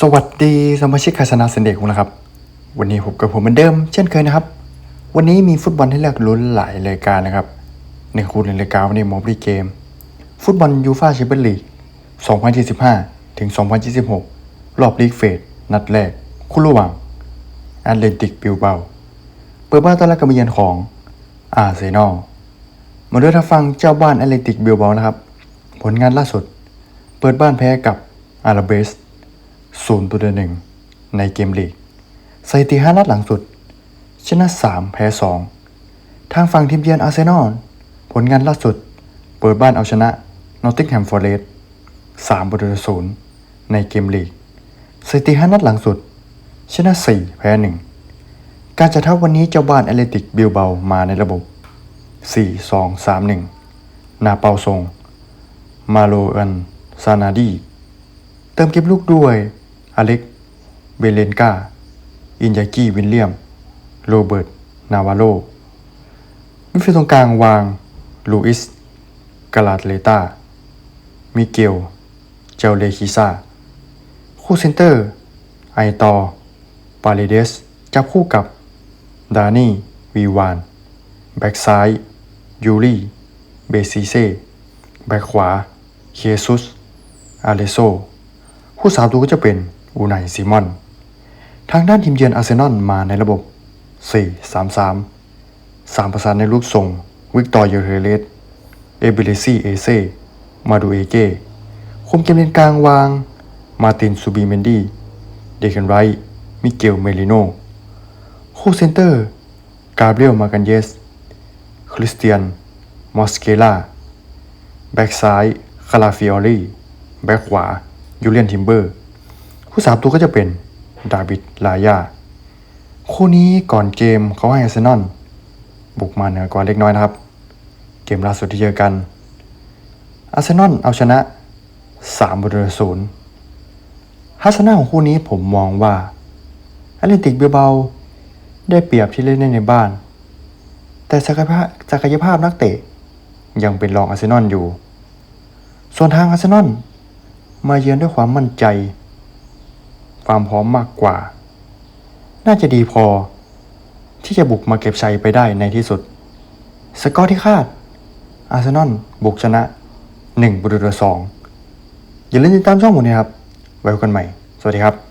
สวัสดีสมาชิกคาสนาสันเดกของเราครับ วันนี้พบกับผมเหมือนเดิม เช่นเคยนะครับ วันนี้มีฟุตบอลให้เลือกลุ้นหลายรายการนะครับในคู่หนึ่งรายการวันนี้มอบรีเกม ฟุตบอลยูฟ่าแชมเปี้ยนลีก 2025 ถึง 2026 รอบลีกเฟส นัดแรก คู่ระหว่างแอตเลติกบิลเบาเปิดบ้านต้อนรับการมาเยือนของอาร์เซนอลมาด้วยทาฟังเจ้าบ้านแอตเลติกบิลเบานะครับ ผลงานล่าสุด เปิดบ้านแพ้กับอาราเบส ศูนย์ตัวหนึ่งในเกมลีกสถิติห้านัดหลังสุด ชนะ 3 แพ้ 2 ทางฝั่งทีมเยือนอาร์เซนอล ผลงานล่าสุด เปิดบ้านเอาชนะนอตติงแฮมฟอร์เรสต์3ประตูต่อศูนย์ในเกมลีกสถิติห้านัดหลังสุด ชนะ 4 แพ้ 1 การจัดทัพวันนี้เจ้าบ้านแอตเลติกบิลเบามาในระบบ 4 2 3 1 นาเปาทรง มาโลอันซานาดี เติมเก็บลูกด้วย อเล็ก เบเลนกา อินยากิวินเลียม โรเบิร์ต นาวาโลมิดฟิลด์ตรงกลางวาง ลูอิส กาลาเลตา มิเกล เจลเลคิซา คู่เซนเตอร์ ไอตอ ปาเลเดส จับคู่กับ ดานี่ วีวาน แบ็กซ้าย ยูรีเบซิเซ่ แบ็กขวา เคซุส อาเลโซคู่สามตัวก็จะเป็น อูไนซิมอน ทางด้านทีมเยือนอาร์เซนอลมาในระบบ 4-3-3 3 ประสานในลูกทรงวิกตอร์เยเฮเลสเอเบเลซีเอเซมาดูเอเก้คุมเกมเลนกลางวาง มาตินซูบีเมนดีเดคันไรท์มิเกลเมลิโนคู่เซนเตอร์ กาเบรียลมากันเยส คริสเตียน มอสเกล่า แบ็กซ้าย คาราฟิออรี่ แบ็กขวา ยูเลียนทิมเบอร์ คู่สามตัวก็จะเป็นดาวิดลายา คู่นี้ก่อนเกมเขาให้อาร์เซนอลบุกมาเหนือกว่าเล็กน้อยนะครับ เกมล่าสุดที่เจอกัน อาร์เซนอลเอาชนะ3ประตูต่อศูนย์ทัศนะของคู่นี้ผมมองว่าแอตเลติกเบลเบาได้เปรียบที่เล่นในบ้าน แต่ศักยภาพศักยภาพนักเตะ ยังเป็นรองอาร์เซนอลอยู่ ส่วนทางอาร์เซนอลมาเยือนด้วยความมั่นใจ ความพร้อมมากกว่า น่าจะดีพอ ที่จะบุกมาเก็บชัยไปได้ในที่สุด สกอร์ที่คาด อาร์เซนอลบุกชนะ1ประตูต่อ2อย่าลืมติดตามช่องผมนะครับ ไว้พบกันใหม่ สวัสดีครับ